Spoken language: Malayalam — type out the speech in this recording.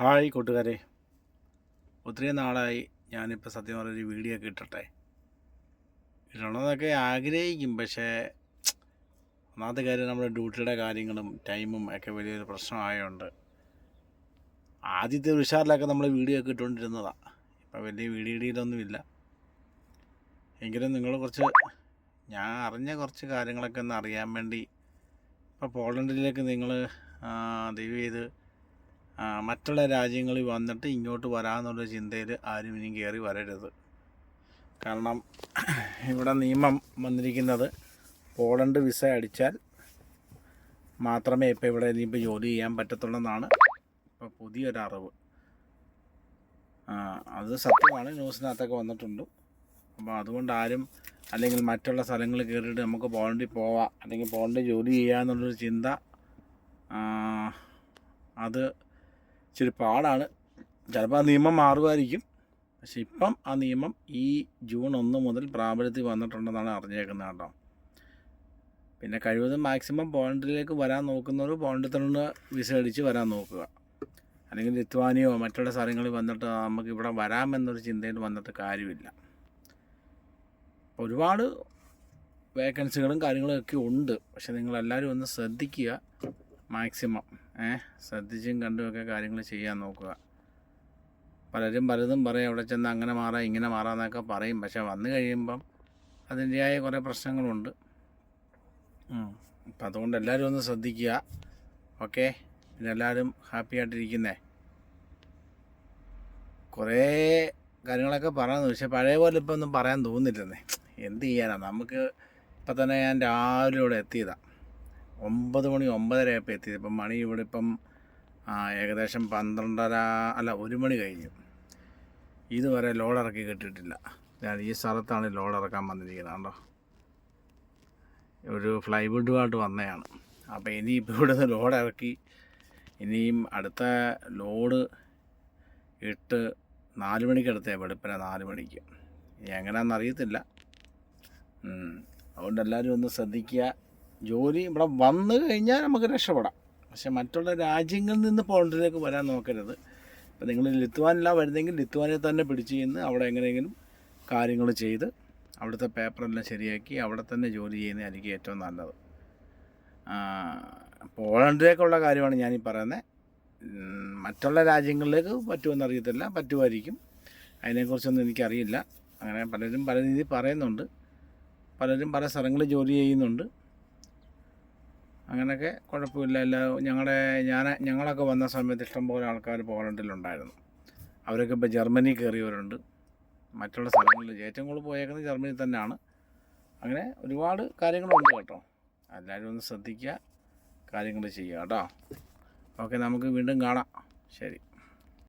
ഹായ് കൂട്ടുകാരെ. ഒത്തിരി നാളായി ഞാനിപ്പോൾ സത്യം പറഞ്ഞൊരു വീഡിയോ ഒക്കെ ഇട്ടട്ടെ. ഇടണമെന്നൊക്കെ ആഗ്രഹിക്കും പക്ഷേ ഒന്നാമത്തെ കാര്യം നമ്മുടെ ഡ്യൂട്ടിയുടെ കാര്യങ്ങളും ടൈമും ഒക്കെ വലിയൊരു പ്രശ്നമായതുകൊണ്ട് ആദ്യത്തെ ഉഷാറിലൊക്കെ നമ്മൾ വീഡിയോ ഒക്കെ ഇട്ടുകൊണ്ടിരുന്നതാണ് ഇപ്പോൾ വലിയ വീഡിയോ ഇടിയിലൊന്നുമില്ല എങ്കിലും നിങ്ങൾ കുറച്ച് ഞാൻ അറിഞ്ഞ കുറച്ച് കാര്യങ്ങളൊക്കെ ഒന്ന് അറിയാൻ വേണ്ടി ഇപ്പോൾ പോളണ്ടിലേക്ക് നിങ്ങൾ ദയവ് ചെയ്ത് മറ്റുള്ള രാജ്യങ്ങളിൽ വന്നിട്ട് ഇങ്ങോട്ട് വരാമെന്നുള്ള ചിന്തയിൽ ആരും ഇനിയും കയറി വരരുത്. കാരണം ഇവിടെ നിയമം വന്നിരിക്കുന്നത് പോളണ്ട് വിസ അടിച്ചാൽ മാത്രമേ ഇപ്പോൾ ഇവിടെ ഇനിയിപ്പോൾ ജോലി ചെയ്യാൻ പറ്റത്തുള്ളൂ ഇപ്പോൾ പുതിയൊരറിവ്. അത് സത്യമാണ്. ന്യൂസിനകത്തൊക്കെ വന്നിട്ടുണ്ട്. അപ്പോൾ അതുകൊണ്ട് ആരും അല്ലെങ്കിൽ മറ്റുള്ള സ്ഥലങ്ങൾ കയറിയിട്ട് നമുക്ക് പോളണ്ടിൽ പോവാം. അല്ലെങ്കിൽ പോളണ്ടിൽ ജോലി ചെയ്യാമെന്നുള്ളൊരു ചിന്ത അത് ഇച്ചിരി പാടാണ്. ചിലപ്പോൾ ആ നിയമം മാറുമായിരിക്കും. പക്ഷെ ഇപ്പം ആ നിയമം ഈ ജൂൺ ഒന്ന് മുതൽ പ്രാബല്യത്തിൽ വന്നിട്ടുണ്ടെന്നാണ് അറിഞ്ഞേക്കുന്നത് കേട്ടോ. പിന്നെ കഴിവതും മാക്സിമം പോളണ്ടിലേക്ക് വരാൻ നോക്കുന്നവർ പോളണ്ടിൽ തന്നെ വിസ അടിച്ച് വരാൻ നോക്കുക. അല്ലെങ്കിൽ ലിത്വാനിയോ മറ്റുള്ള സ്ഥലങ്ങളിൽ വന്നിട്ട് നമുക്ക് ഇവിടെ വരാമെന്നൊരു ചിന്തയിൽ വന്നിട്ട് കാര്യമില്ല. ഒരുപാട് വേക്കൻസികളും കാര്യങ്ങളും ഒക്കെ ഉണ്ട്. പക്ഷെ നിങ്ങളെല്ലാവരും ഒന്ന് ശ്രദ്ധിക്കുക മാക്സിമം. ശ്രദ്ധിച്ചും കണ്ടുമൊക്കെ കാര്യങ്ങൾ ചെയ്യാൻ നോക്കുക. പലരും പലതും പറയും അവിടെ ചെന്ന് അങ്ങനെ മാറാം ഇങ്ങനെ മാറാമെന്നൊക്കെ പറയും. പക്ഷെ വന്നു കഴിയുമ്പം അതിന്റെതായ കുറേ പ്രശ്നങ്ങളുണ്ട്. അപ്പം അതുകൊണ്ട് എല്ലാവരും ഒന്ന് ശ്രദ്ധിക്കുക. ഓക്കെ? പിന്നെ എല്ലാവരും ഹാപ്പി ആയിട്ടിരിക്കുന്നേ. കുറേ കാര്യങ്ങളൊക്കെ പറയുന്നു. പക്ഷെ പഴയ പോലെ ഇപ്പം ഒന്നും പറയാൻ തോന്നില്ലെന്നേ. എന്ത് ചെയ്യാനാണ് നമുക്ക് ഇപ്പം തന്നെ ഞാൻ രാവിലെ ഇവിടെ എത്തിയതാണ് ഒമ്പത് മണി ഒമ്പതര ആയപ്പോൾ എത്തിയത്. ഇപ്പം മണി ഇവിടെ ഇപ്പം ഏകദേശം പന്ത്രണ്ടര അല്ല ഒരു മണി കഴിഞ്ഞു. ഇതുവരെ ലോഡ് ഇറക്കി കിട്ടിയിട്ടില്ല. ഞാൻ ഈ സ്ഥലത്താണ് ലോഡ് ഇറക്കാൻ വന്നിരിക്കുന്നത് കണ്ടോ? ഒരു ഫ്ലൈവുഡുമായിട്ട് വന്നതാണ്. അപ്പോൾ ഇനിയിപ്പോൾ ഇവിടെ നിന്ന് ലോഡ് ഇറക്കി ഇനിയും അടുത്ത ലോഡ് ഇട്ട് നാല് മണിക്ക് അടുത്തേ വെളുപ്പിനെ നാല് മണിക്ക്. ഇനി എങ്ങനെയാണെന്ന് അറിയത്തില്ല ഉം. അതുകൊണ്ട് എല്ലാവരും ഒന്ന് ശ്രദ്ധിക്കുക. ജോലി ഇവിടെ വന്നു കഴിഞ്ഞാൽ നമുക്ക് രക്ഷപ്പെടാം. പക്ഷെ മറ്റുള്ള രാജ്യങ്ങളിൽ നിന്ന് പോളണ്ടിലേക്ക് വരാൻ നോക്കരുത്. ഇപ്പം നിങ്ങൾ ലിത്വാനിലാണ് വരുന്നെങ്കിൽ ലിത്വാനിൽ തന്നെ പിടിച്ച് ചെന്ന് അവിടെ എങ്ങനെയെങ്കിലും കാര്യങ്ങൾ ചെയ്ത് അവിടുത്തെ പേപ്പറെല്ലാം ശരിയാക്കി അവിടെ തന്നെ ജോലി ചെയ്യുന്നതായിരിക്കും ഏറ്റവും നല്ലത്. പോളണ്ടിലേക്കുള്ള കാര്യമാണ് ഞാനീ പറയുന്നത് മറ്റുള്ള രാജ്യങ്ങളിലേക്ക് പറ്റുമെന്ന് അറിയത്തില്ല. പറ്റുമായിരിക്കും. അതിനെക്കുറിച്ചൊന്നും എനിക്കറിയില്ല. അങ്ങനെ പലരും പല രീതിയിൽ പറയുന്നുണ്ട്. പലരും പല സ്ഥലങ്ങളിൽ ജോലി ചെയ്യുന്നുണ്ട്. അങ്ങനെയൊക്കെ കുഴപ്പമില്ല. എല്ലാ ഞങ്ങളുടെ ഞാൻ ഞങ്ങളൊക്കെ വന്ന സമയത്ത് ഇഷ്ടംപോലെ ആൾക്കാർ പോളണ്ടിലുണ്ടായിരുന്നു. അവരൊക്കെ ഇപ്പോൾ ജർമ്മനി കയറിയവരുണ്ട്. മറ്റുള്ള സ്ഥലങ്ങളിൽ ഏറ്റവും കൂടുതൽ പോയേക്കുന്നത് ജർമ്മനി തന്നെയാണ്. അങ്ങനെ ഒരുപാട് കാര്യങ്ങളുണ്ട് കേട്ടോ. എല്ലാവരും ഒന്ന് ശ്രദ്ധിക്കുക കാര്യങ്ങൾ ചെയ്യുക കേട്ടോ. ഓക്കെ നമുക്ക് വീണ്ടും കാണാം. ശരി.